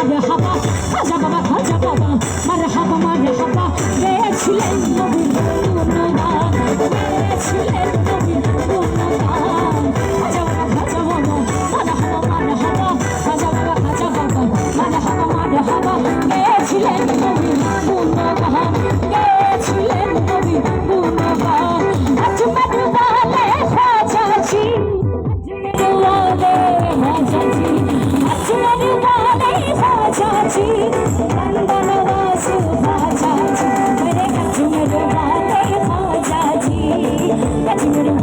মারহাবা খাজা বাবা খাজা বাবা, মারহাবা মারহাবা। পেয়েছিলেন নবীর গুণগান পেয়েছিলেন নবীর গুণগান খাজা বাবা খাজা Thank you.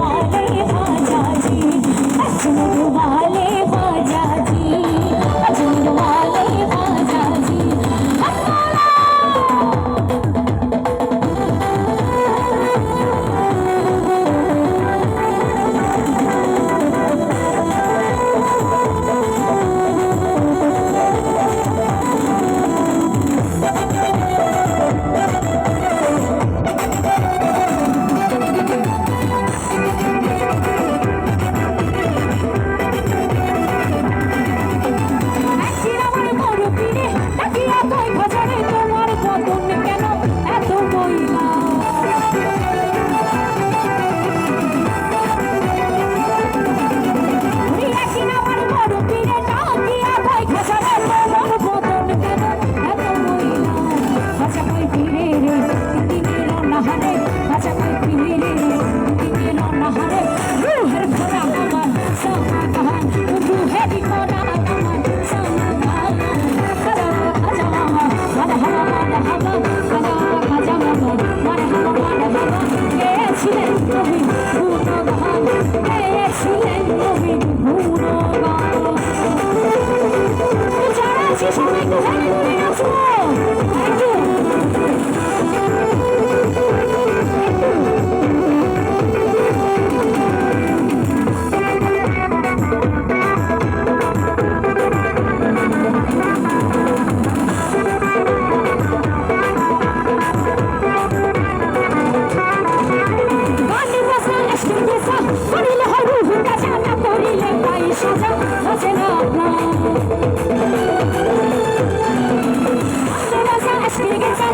Oh.